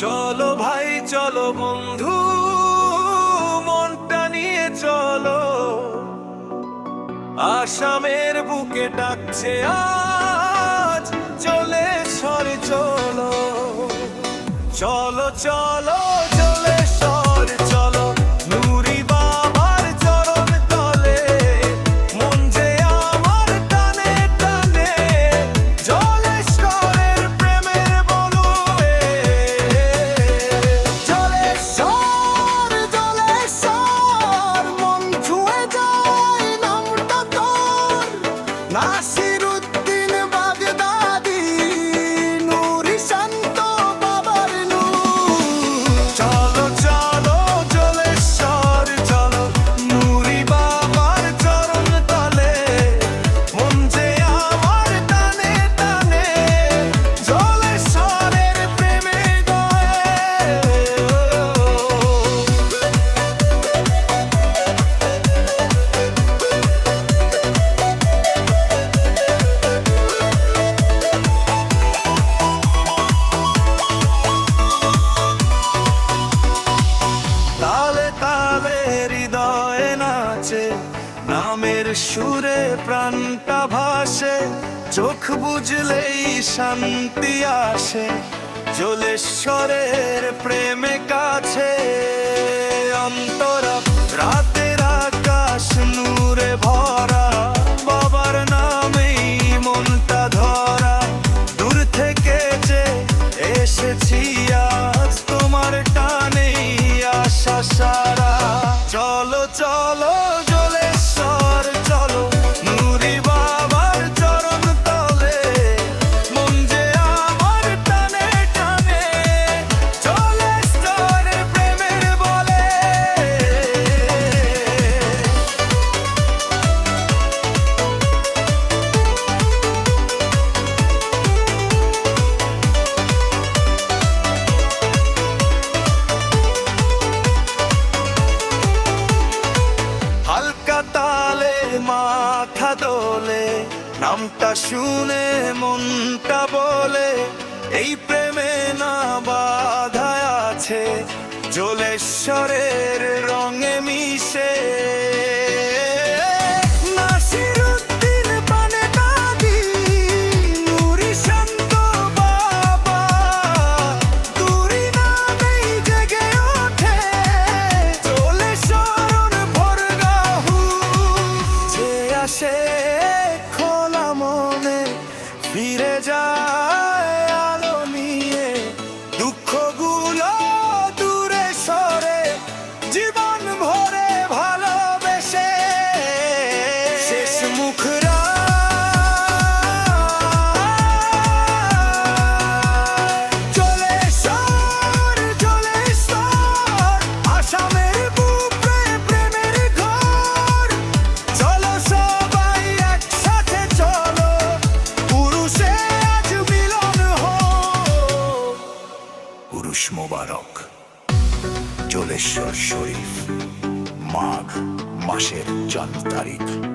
চলো ভাই, চলো বন্ধু, মনটা নিয়ে চলো। আসামের বুকে ডাকছে আজ, চলে সরে চলো। চলো চলো সুরে প্রাণটা ভাসে, চোখ বুঝলেই শান্তি আসে, জলেশ্বরের প্রেমে কাছে। অন্তরা, রাতের আকাশ নূরে ভরা, বাবার নামেই মনটা ধরা। দূর থেকে যে এসেছি নামটা শুনে মনটা বলে এই প্রেমে না বাধা আছে জলেশ্বরের রঙে মিশে হোক পুরুষ মোবারক জলেশ্বর শরীফ মাঘ মাসের চার তারিখ।